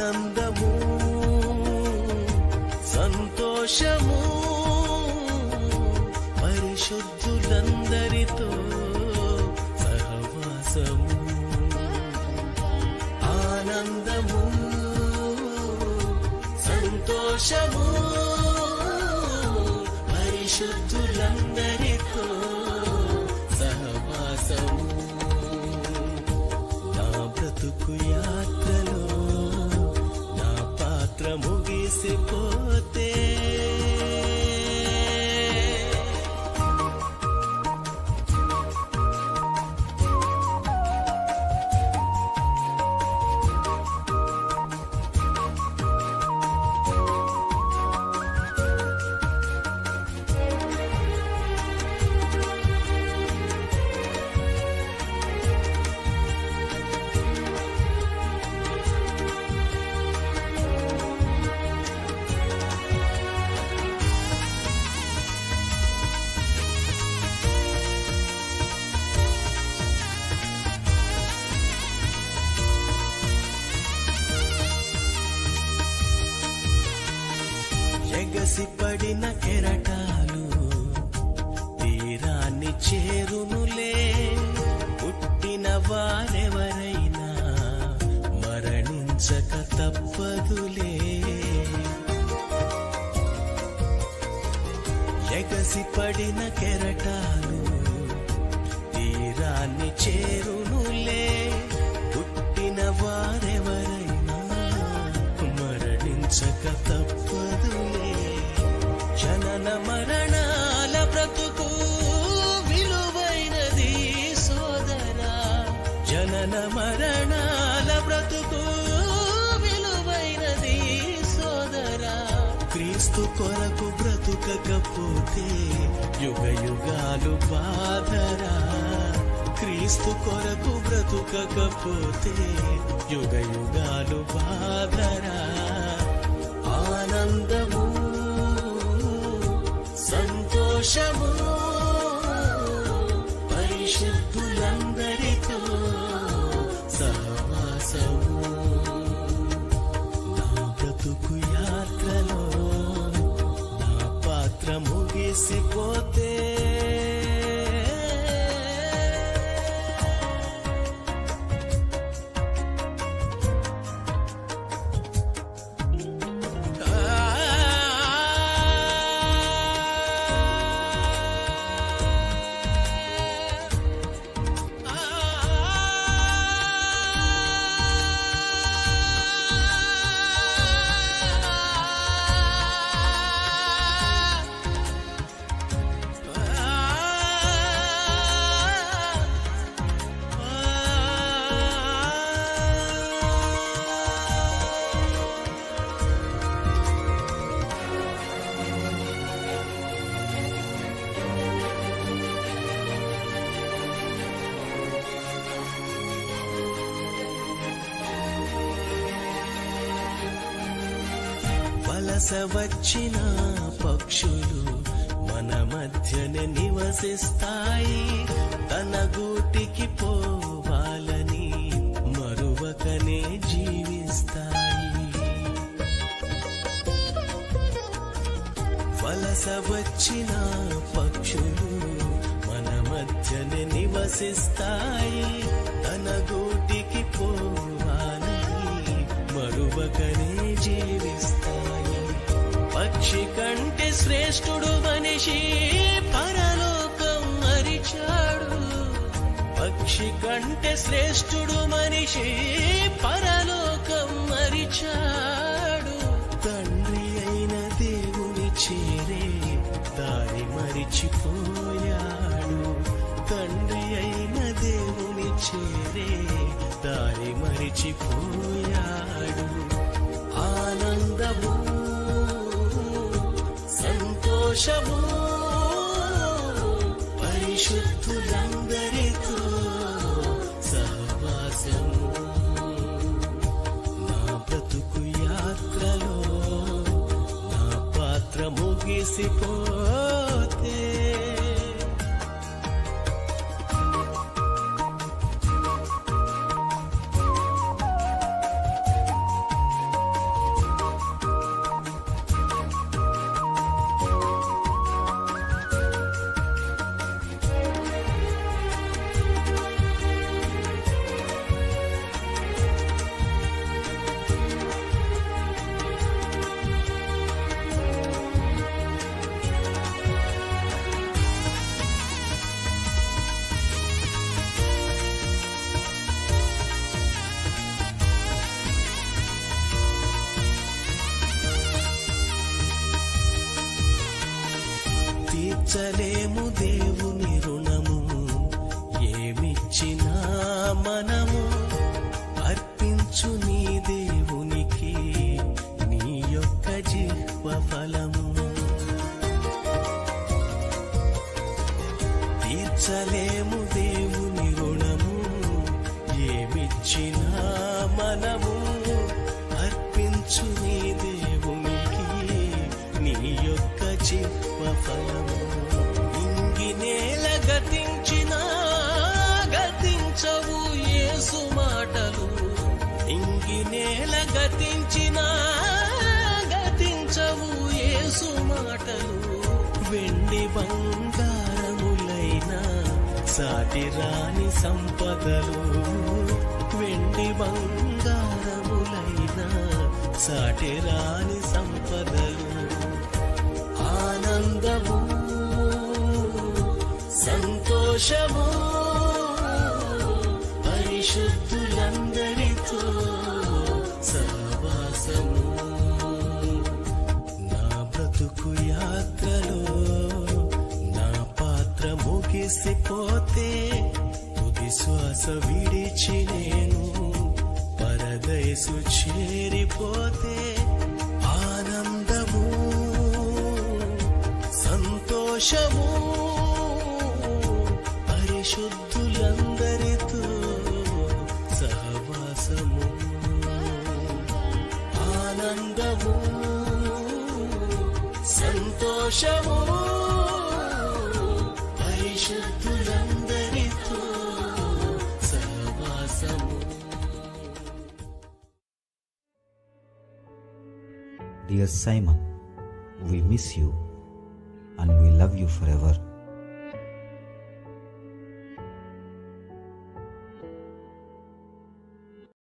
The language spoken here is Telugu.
ఆనందము సంతోషము పరిశుద్ధులందరితో సహవాసము. ఆనందము సంతోషము పరిశుద్ధులందరితో సహవాసము. నా బ్రతుకు యాత్ర పాత్ర ముగిసిపోతే ఎగసి పడిన కెరటాలు తీరాన్ని చేరునులే. పుట్టిన వారెవరైనా మరణించక తప్పదులే. ఎగసి పడిన కెరటాలు తీరాన్ని చేరునులే. పుట్టిన వారెవరైనా మరణించక తప్పదులే. జనన మరణాల బ్రతుకు విలువైనది సోదరా. జనన మరణాల బ్రతుకు విలువైనది సోదరా. క్రీస్తు కొరకు బ్రతుకకపోతే యుగ యుగాలు బాధరా. క్రీస్తు కొరకు బ్రతుకకపోతే యుగ యుగాలు బాధరా. ఆనందము సంతోషము వలస వచ్చిన పక్షులు మన మధ్యనే నివసిస్తాయి. తన గూటికి పోవాలని మరువకనే జీవిస్తాయి. వలస వచ్చిన పక్షులు మన మధ్యనే నివసిస్తాయి. తన గూటికి పోవాలని మరువకనే జీవిస్తాయి. పక్షి కంటే శ్రేష్ఠుడు మనిషి పరలోకం మరిచాడు పక్షి కంటే శ్రేష్ఠుడు మనిషి పరలోకం మరిచాడు తండ్రి అయిన దేవుని చేరే దారి మరిచిపోయాడు. తండ్రి అయిన దేవుని చేరే దారి మరిచిపోయాడు. సంతోషము పరిశుద్ధులందరితో సహవాసము. నా బ్రతుకు యాత్రలో నా పాత్ర ముగిసిపోతే తీర్చలేము దేవుని రుణము. ఏమిచ్చినా మనము అర్పించు నీ దేవునికి నీ యొక్క జిహ్వ ఫలము. తీర్చలేము దేవుని సాటి రాని సంపదలు వెండి బంగారములైన సాటి రాని సంపదలు. ఆనందము సంతోషము పరిశుద్ధులందరితో కలిసిపోతే తుది శ్వాస విడిచి నేను పరదయసు చేరిపోతే ఆనందము సంతోషము పరిశుద్ధులందరితో సహవాసము ఆనందము సంతోషము. Dear Simon, we miss you and we love you forever.